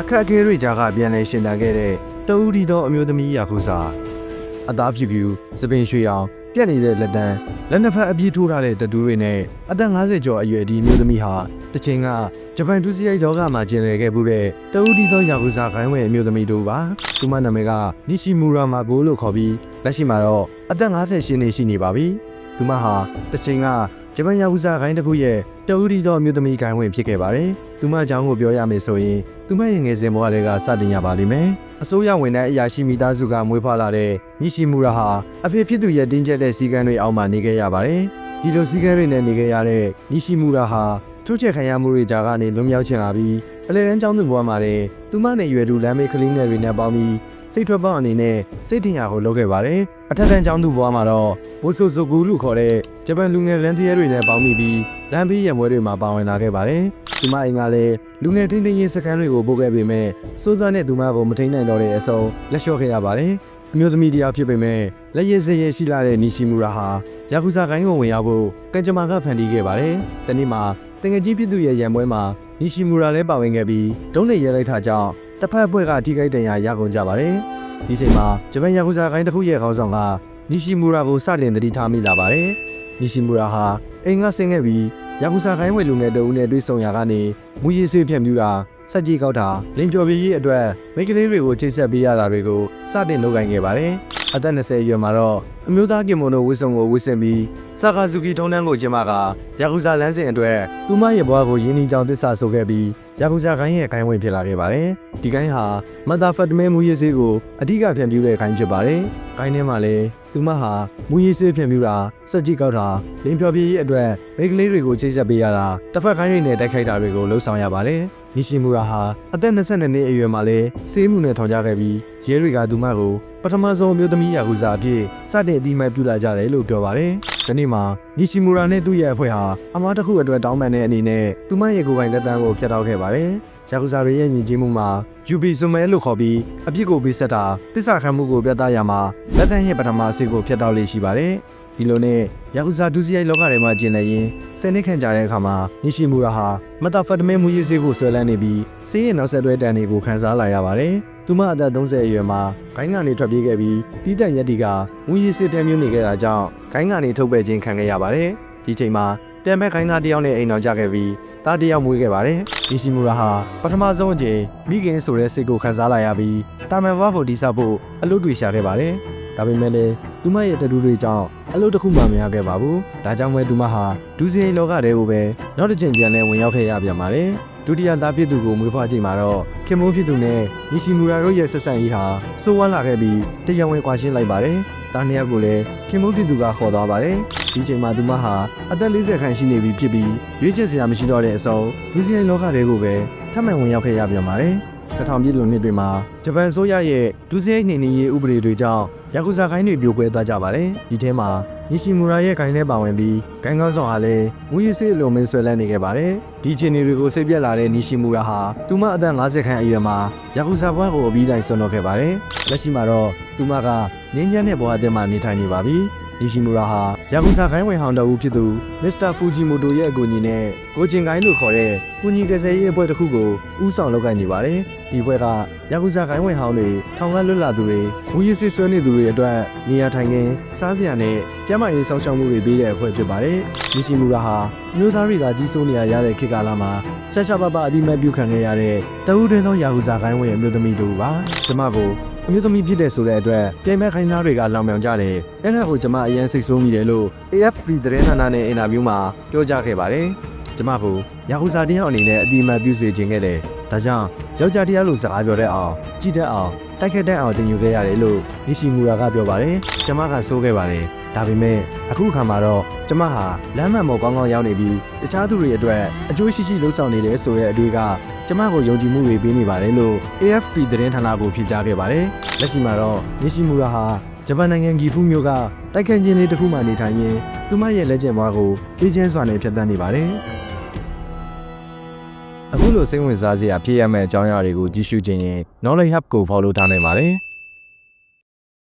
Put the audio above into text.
အခက်အခဲတွေကြားကပြန်လည်ရှင်သန်ခဲ့တဲ့တဦးဒီသောအမျိုးသမီးယာခုစာအသားဖြူဖြူစပင်ရွှေအောင်ပြက်နေတဲ့လက်တန်းလက်နှစ်ဖက်အပြည့်ထိုးထားတဲ့တတူးတွေနဲ့အသက်50ကျော်အရွယ်ဒီအမျိုးသမီးဟာတစ်ချိန်ကဂျပန်ဒုစရိုက်ဒေါကမှာကျင်လည်ခဲ့မှုတဲ့တဦးဒီသောယာခုစာခိုင်းဝဲအမျိုးသမီးတို့ပါသူမနာမည်ကနီရှီမူရာမာကိုလို့ခေါ်ပြီးလက်ရှိမှာတော့အသက်50ရှင်းနေရှိနေပါပြီသူမဟာတစ်ချိန်က ဂျပန်ယာခုစာခိုင်းတစ်ခုရဲ့တဦးဒီသောအမျိုးသမီးခိုင်းဝင်ဖြစ်ခဲ့ပါတယ်သူမအကြောင်းကိုပြောရမယ်ဆိုရင်သူမရဲ့ငယ်စဉ်ဘဝတွေကစတင်ရပါလိမ့်မယ်။အစိုးရဝန်ထမ်းအရာရှိမိသားစုကမွေးဖွားလာတဲ့ညရှိမူရာဟာအဖေဖြစ်သူရဲ့တင်းကျပ်တဲ့စီကံတွေအောက်မှာနေခဲ့ရပါတယ်။ဒီလိုစီကံတွေနဲ့နေခဲ့ရတဲ့ညရှိမူရာဟာထုတ်ချက်ခံရမှုတွေကြားကနေလွန်မြောက်ချင်လာပြီးအလဲတန်းကျောင်းသူဘဝမှာလည်းသူမနဲ့ရွယ်သူလမ်းမေးကလေးငယ်တွေနဲ့ပေါင်းပြီး စိတ်ထွက်ပေါက်အနေနဲ့စိတ်တင်ရကိုလုပ်ခဲ့ပါတယ်။အထက်တန်းကျောင်းသူဘဝမှာတော့ဘိုဆိုဆိုဂူလို့ခေါ်တဲ့ဂျပန်လူငယ်လန်တီရဲတွေနဲ့ပေါင်းမိပြီးလမ်းဘေးရံပွဲတွေမှာပါဝင်လာခဲ့ပါတယ်။ဒီမအိမ်ကလည်းလူငယ်တင်းတင်းရေးစကန်တွေကိုပို့ခဲ့ပေမဲ့စိုးစမ်းတဲ့သူမကိုမထိန်နိုင်တော့တဲ့အစုံလက်လျှော့ခဲ့ရပါတယ်။အမျိုးသမီးတရားဖြစ်ပေမဲ့လက်ရည်စရည်ရှိလာတဲ့နီရှီမူရာဟာယာကူဇာကိုင်းကိုဝင်ရောက်ဖို့ကံကြမ္မာကဖန်တီးခဲ့ပါတယ်။တနေ့မှာတငယ်ကြီးဖြစ်သူရဲ့ရံပွဲမှာနီရှီမူရာလည်းပါဝင်ခဲ့ပြီးဒုံးနဲ့ရဲလိုက်တာကြောင့် တစ်ဖက်အဖွဲ့ကထိခိုက်ဒဏ်ရာရကုန်ကြပါတယ်။ဒီချိန်မှာဂျပန်ယာကူဇာကိုင်းတစ်ခုရဲ့ခေါင်းဆောင်ကနီရှီမူရာကိုစတင်တတိထားမိလာပါတယ်။နီရှီမူရာဟာအိမ်ကဆင်းခဲ့ပြီးယာကူဇာကိုင်းဝယ်လူငယ်တအုပ်နဲ့တွေ့ဆုံရာကနေမူရည်စေးဖြတ်မြူတာ စက်ကြီးကောက်တာလင်းပျော်ပြည့်ရေးအတွက်မိန်းကလေးတွေကိုချိတ်ဆက်ပေးရတာတွေကိုစတင်လုပ်ကိုင်ခဲ့ပါတယ်။အသက်20အရွယ်မှာတော့အမျိုးသားကင်မိုနိုဝစ်စုံကိုဝစ်ဆင်ပြီးဆာကာဇူကီထုံးတန်းကိုကျင်းပကယာကူဇာလမ်းစဉ်အတွက်သူမရဲ့ဘဝကိုရင်းနှီးကြောင်းသစ္စာဆိုခဲ့ပြီးယာကူဇာခိုင်းရဲ့ခိုင်းဝင်ဖြစ်လာခဲ့ပါတယ်။ဒီခိုင်းဟာမတာဖတ်တမဲမူရည်စေးကိုအဓိကဖြန့်ပြူတဲ့ခိုင်းဖြစ်ပါတယ်။ခိုင်းထဲမှာလည်းသူမဟာမူရည်စေးဖြန့်ပြူတာစက်ကြီးကောက်တာလင်းပျော်ပြည့်ရေးအတွက်မိန်းကလေးတွေကိုချိတ်ဆက်ပေးရတာတစ်ဖက်ခိုင်းတွေနဲ့တိုက်ခိုက်တာတွေကိုလှုံ့ဆော်ရပါတယ်။ နီရှီမူရာဟာအသက်22နှစ်အရွယ်မှာလဲစေးမှုနဲ့ထောင်ချခဲ့ပြီးရဲတွေကသူမကိုပထမဆုံးအမျိုးသမီးယာကူဇာအဖြစ်စတင်အတိမတ်ပြုလာကြတယ်လို့ပြောပါတယ်။ဒီနေ့မှာနီရှီမူရာနဲ့သူ့ရဲ့အဖွဲ့ဟာအမားတစ်ခုအတွက်တောင်းပန်တဲ့အနေနဲ့သူမရဲ့ကိုယ်ပိုင်လက်တန်းကိုဖျက်တောက်ခဲ့ပါတယ်။ယာကူဇာတွေရဲ့ယဉ်ကျေးမှုမှာယူဘီဆိုမဲလို့ခေါ်ပြီးအပြစ်ကိုပေးဆက်တာတစ္ဆာခံမှုကိုပြသရမှာလက်တန်းရဲ့ပထမအစီကိုဖျက်တောက်လေးရှိပါတယ်။ ဒီလိုနဲ့ယာကူဇာဒုစရိုက်လောကထဲမှာကျင်နေရင်ဆယ်နှစ်ခန့်ကြာတဲ့အခါမှာနီရှီမူရာဟာမတာဖတ်တမဲမူရေးစေးကိုဆွဲလန်းနေပြီးစေးရဲ့နောက်ဆက်တွဲတန်တွေကိုခံစားလာရပါတယ်။သူမအသက်30အရွယ်မှာဂိုင်းကနေထွက်ပြေးခဲ့ပြီးတီးတန့်ရက်တီကမူရေးစေးတမ်းမျိုးနေခဲ့တာကြောင့်ဂိုင်းကနေထုတ်ပယ်ခြင်းခံခဲ့ရပါတယ်။ဒီချိန်မှာတန်မဲ့ဂိုင်းသားတယောက်နဲ့အိမ်တော်ကြခဲ့ပြီးသားတယောက်မွေးခဲ့ပါတယ်။နီရှီမူရာဟာပထမဆုံးအကြိမ်မိခင်ဆိုတဲ့စိတ်ကိုခံစားလာရပြီးတာမန်ဘဝကိုတိဆောက်ဖို့အလုပ်တွေရှာခဲ့ပါတယ်။ဒါပေမဲ့လည်း သူမရဲ့တတူတွေကြောင့်အလုပ်တစ်ခုမှမရခဲ့ပါဘူး။ဒါကြောင့်ပဲသူမဟာဒုစရိုက်လောကတဲကိုပဲနောက်တစ်ချိန်ပြန်လဲဝင်ရောက်ခဲ့ရပြန်ပါတယ်။ဒုတိယသားဖြစ်သူကိုမွေးဖွားချိန်မှာတော့ခင်မိုးဖြစ်သူနဲ့နီရှီမူရာတို့ရဲ့ဆက်ဆံရေးဟာစိုးဝါးလာခဲ့ပြီးတရားဝင်ကွာရှင်းလိုက်ပါတယ်။တားနှစ်ယောက်ကိုလည်းခင်မိုးဖြစ်သူကခေါ်သွားပါတယ်။ဒီချိန်မှာသူမဟာအသက်40ခန့်ရှိနေပြီဖြစ်ပြီးရွေးချယ်စရာမရှိတော့တဲ့အဆုံးဒုစရိုက်လောကတဲကိုပဲထပ်မံဝင်ရောက်ခဲ့ရပြန်ပါတယ်။2000ပြည့်လွန်နှစ်တွေမှာဂျပန်ဆိုရရဲ့ဒုစရိုက်နှိမ်နင်းရေးဥပဒေတွေကြောင့် ယာကူဇာခိုင်းတွေပြိုကွဲသွားကြပါတယ်။ဒီထဲမှာနီရှီမူရာရဲ့ခိုင်းလဲပါဝင်ပြီးဂိုင်းကောင်းဆောင်ဟာလည်းမူရစ်စေးလိုမင်းဆွဲလန်းနေခဲ့ပါတယ်။ဒီချိန်တွေကိုစိတ်ပြက်လာတဲ့နီရှီမူရာဟာသူမအသက်50ခန့်အရွယ်မှာယာကူဇာဘွားကိုအပြီးတိုင်းဆွတော့ခဲ့ပါတယ်။လက်ရှိမှာတော့သူမကငင်းချမ်းတဲ့ဘဝအသစ်မှာနေထိုင်နေပါပြီ။ နီရှီမူရာဟာယာကူဇာခိုင်းဝင်ဟောင်းတအူဖြစ်သူမစ္စတာဖူဂျီမိုတိုရဲ့အကူအညီနဲ့ကိုဂျင်ကိုင်းလို့ခေါ်တဲ့ကူညီကစားရေးအဖွဲ့တစ်ခုကိုဦးဆောင်လုပ်ကိုင်နေပါတယ်။ဒီအဖွဲ့ကယာကူဇာခိုင်းဝင်ဟောင်းတွေထောင်ကလွတ်လာသူတွေမူရစ်စစ်ဆွဲနေသူတွေအတွက်နေရာထိုင်ခင်းစားစရာနဲ့ကျန်းမာရေးစောင့်ရှောက်မှုတွေပေးတဲ့အဖွဲ့ဖြစ်ပါတယ်။နီရှီမူရာဟာမျိုးသားတွေကကြီးစိုးနေရတဲ့ခေတ်ကာလမှာရှာရှာပပအတိမတ်ပြုခံခဲ့ရတဲ့တအူးတွင်သောယာကူဇာခိုင်းဝင်ရဲ့အမျိုးသမီးတို့ပါ။ကျမကို အမျိုးသမီးဖြစ်တဲ့ဆိုတဲ့အတွက်ပြိုင်မဲ့ခိုင်းသားတွေကလောင်မြောင်ကြတယ်။အဲ့ဒါကိုကျွန်မအရင်စိတ်ဆိုးမိတယ်လို့ AFP သတင်းဌာနနဲ့အင်တာဗျူးမှာပြောကြားခဲ့ပါတယ်။ကျွန်မကိုယာကူဇာတရားအနေနဲ့အတိအမှတ်ပြုစေခြင်းခဲ့တယ်။ဒါကြောင့်ယောက်ျားတရားလို့စကားပြောတတ်အောင်ကြည်တတ်အောင်တိုက်ခတ်တတ်အောင်တင်ယူခဲ့ရတယ်လို့နီရှီမူရာကပြောပါတယ်။ကျွန်မကစိုးခဲ့ပါတယ်။ဒါပေမဲ့အခုအခါမှာတော့ကျမဟာလမ်းမှန်ပေါ်ကောင်းကောင်းရောက်နေပြီးတခြားသူတွေအတွက်အကျိုးရှိရှိလှုပ်ဆောင်နေတယ်ဆိုတဲ့အတွေ့က ကျမကိုယုံကြည်မှုတွေပေးနေပါတယ်လို့ AFP သတင်းဌာနကိုဖြေကြားခဲ့ပါတယ်။လက်ရှိမှာတော့နီရှီမူရာဟာဂျပန်နိုင်ငံဂီဖူးမြို့ကတိုက်ခိုက်ခြင်းလေးတစ်ခုမှနေထိုင်ရင်းသူမရဲ့လက်ကျန်ဘွားကိုအေးချမ်းစွာနဲ့ဖျက်ဆီးနေပါတယ်။အခုလိုစိတ်ဝင်စားစရာဖြစ်ရမယ့်အကြောင်းအရာတွေကိုကြည့်ရှုခြင်းရင် Knowledge Hub ကို follow ထားနိုင်ပါတယ်။